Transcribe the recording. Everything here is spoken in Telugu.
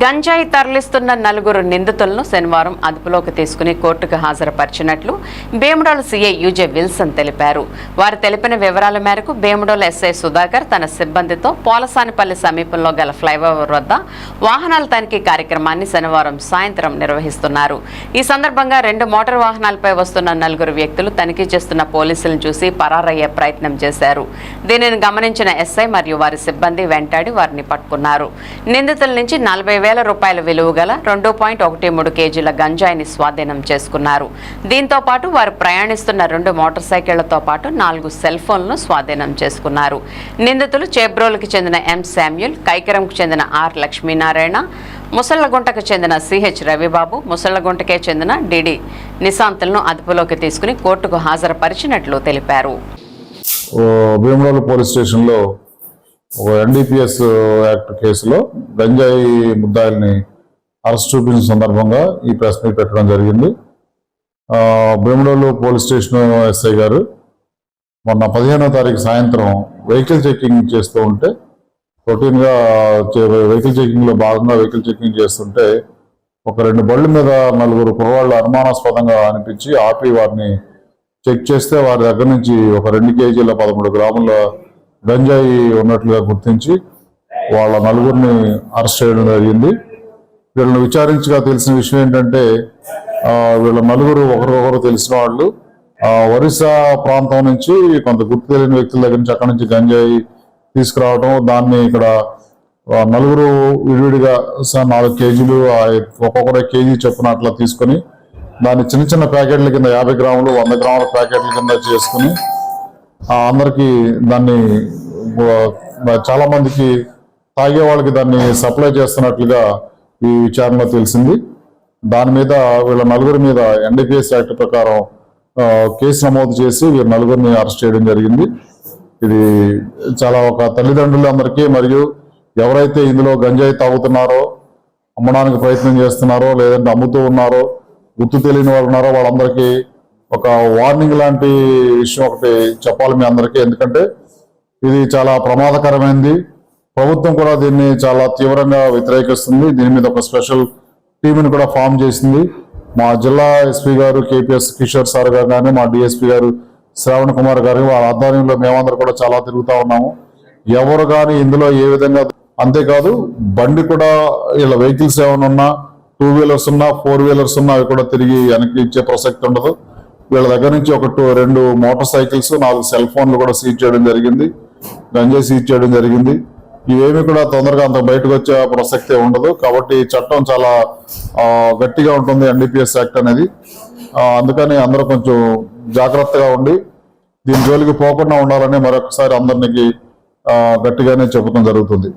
గంజాయి తరలిస్తున్న నలుగురు నిందితులను శనివారం అదుపులోకి తీసుకుని కోర్టుకు హాజరుపరిచినట్లు భీమడోలు సీఐ యూజే విల్సన్ తెలిపారు. వారు తెలిపిన వివరాల మేరకు భీమడోలు ఎస్ఐ సుధాకర్ తన సిబ్బందితో పోలసానిపల్లి సమీపంలో గల ఫ్లైఓవర్ వద్ద వాహనాల తనిఖీ కార్యక్రమాన్ని శనివారం సాయంత్రం నిర్వహిస్తున్నారు. ఈ సందర్భంగా రెండు మోటార్ వాహనాలపై వస్తున్న నలుగురు వ్యక్తులు తనిఖీ చేస్తున్న పోలీసులను చూసి పరారయ్యే ప్రయత్నం చేశారు. దీనిని గమనించిన ఎస్ఐ మరియు వారి సిబ్బంది వెంటాడి వారిని పట్టుకున్నారు. నిందితుల నుంచి నలభై వేల రూపాయల విలువ గల రెండు పాయింట్ ఒకటి మూడు కేజీల గంజాయిని స్వాధీనం చేసుకున్నారు. దీంతో పాటు వారు ప్రయాణిస్తున్న రెండు మోటార్ సైకిళ్ళతో పాటు నాలుగు సెల్ ఫోన్లను స్వాధీనం చేసుకున్నారు. నిందితులు చేబ్రోలుకి చెందిన ఎం శామ్యుల్ కైకరంకు చెందిన ఆర్ లక్ష్మీనారాయణ ముసళ్ళగుంటకు చెందిన సిహెచ్ రవిబాబు ముసళ్ళగుంటకే చెందిన డిడి నిశాంతులను అదుపులోకి తీసుకుని కోర్టుకు హాజరుపరిచినట్లు తెలిపారు. ఓ పోలీస్ స్టేషన్లో ఒక ఎన్డీపీఎస్ యాక్ట్ కేసులో గంజాయి ముద్దాయిల్ని అరెస్ట్ చూపించిన సందర్భంగా ఈ ప్రెస్ మీట్ పెట్టడం జరిగింది. భీమడోలు పోలీస్ స్టేషన్ ఎస్ఐ గారు మొన్న పదిహేనో తారీఖు సాయంత్రం వెహికల్ చెకింగ్ చేస్తూ ఉంటే రొటీన్గా చే- వెహికల్ చెకింగ్లో భాగంగా వెహికల్ చెకింగ్ చేస్తుంటే ఒక రెండు బళ్ళ మీద నలుగురు కుర్రవాళ్ళు అనుమానాస్పదంగా అనిపించి ఆపి వారిని చెక్ చేస్తే వారి దగ్గర నుంచి ఒక రెండు కేజీల పదమూడు గ్రాముల గంజాయి ఉన్నట్లుగా గుర్తించి వాళ్ళ నలుగురిని అరెస్ట్ చేయడం జరిగింది. వీళ్ళని విచారించగా తెలిసిన విషయం ఏంటంటే వీళ్ళ నలుగురు ఒకరికొకరు తెలిసిన వాళ్ళు ఒరిస్సా ప్రాంతం నుంచి కొంత గుర్తు తెలియని వ్యక్తుల దగ్గర నుంచి అక్కడి నుంచి గంజాయి తీసుకురావడం దాన్ని ఇక్కడ నలుగురు విడివిడిగా స- నాలుగు కేజీలు ఆ, ఒక్కొక్కరు కేజీ చొప్పున అట్లా తీసుకొని దాన్ని చిన్న చిన్న ప్యాకెట్ల కింద యాభై గ్రాములు వంద గ్రాముల ప్యాకెట్ల కింద చేసుకుని అందరికీ దాన్ని చాలా మందికి తాగే వాళ్ళకి దాన్ని సప్లై చేస్తున్నట్లుగా ఈ విచారణలో తెలిసింది. దాని మీద వీళ్ళ నలుగురి మీద ఎన్డీపీఎస్ యాక్ట్ ప్రకారం కేసు నమోదు చేసి వీళ్ళ నలుగురిని అరెస్ట్ చేయడం జరిగింది. ఇది చాలా ఒక తల్లిదండ్రులందరికీ మరియు ఎవరైతే ఇందులో గంజాయి తాగుతున్నారో అమ్మడానికి ప్రయత్నం చేస్తున్నారో లేదంటే అమ్ముతూ ఉన్నారో గుర్తు తెలియని వాళ్ళు ఉన్నారో వాళ్ళందరికీ ఒక వార్నింగ్ లాంటి విషయం ఒకటి చెప్పాలి మీ అందరికీ. ఎందుకంటే ఇది చాలా ప్రమాదకరమైనది ప్రభుత్వం కూడా దీన్ని చాలా తీవ్రంగా వ్యతిరేకిస్తుంది. దీని మీద ఒక స్పెషల్ టీంని కూడా ఫామ్ చేసింది. మా జిల్లా ఎస్పీ గారు కేపీఎస్ కిషోర్ సార్ గారు కానీ మా డిఎస్పీ గారు శ్రావణ్ కుమార్ గారు వాళ్ళ ఆధ్వర్యంలో మేమందరూ కూడా చాలా తిరుగుతూ ఉన్నాము. ఎవరు కానీ ఇందులో ఏ విధంగా అంతేకాదు బండి కూడా ఇలా వెహికల్స్ ఏమైనా ఉన్నా టూ వీలర్స్ ఉన్నా ఫోర్ వీలర్స్ ఉన్నా అవి కూడా తిరిగి వెనక్కి ఇచ్చే ప్రసక్తి ఉండదు. వీళ్ళ దగ్గర నుంచి ఒక టూ రెండు మోటార్ సైకిల్స్ నాలుగు సెల్ ఫోన్లు కూడా సీజ్ చేయడం జరిగింది. గంజాయి సీజ్ చేయడం జరిగింది. ఇవేమి కూడా తొందరగా అంత బయటకు వచ్చే ప్రసక్తే ఉండదు. కాబట్టి చట్టం చాలా గట్టిగా ఉంటుంది ఎన్డీపీఎస్ యాక్ట్ అనేది. అందుకని అందరూ కొంచెం జాగ్రత్తగా ఉండి దీని జోలికి పోకుండా ఉండాలని మరొకసారి అందరినీ గట్టిగానే చెప్పడం జరుగుతుంది.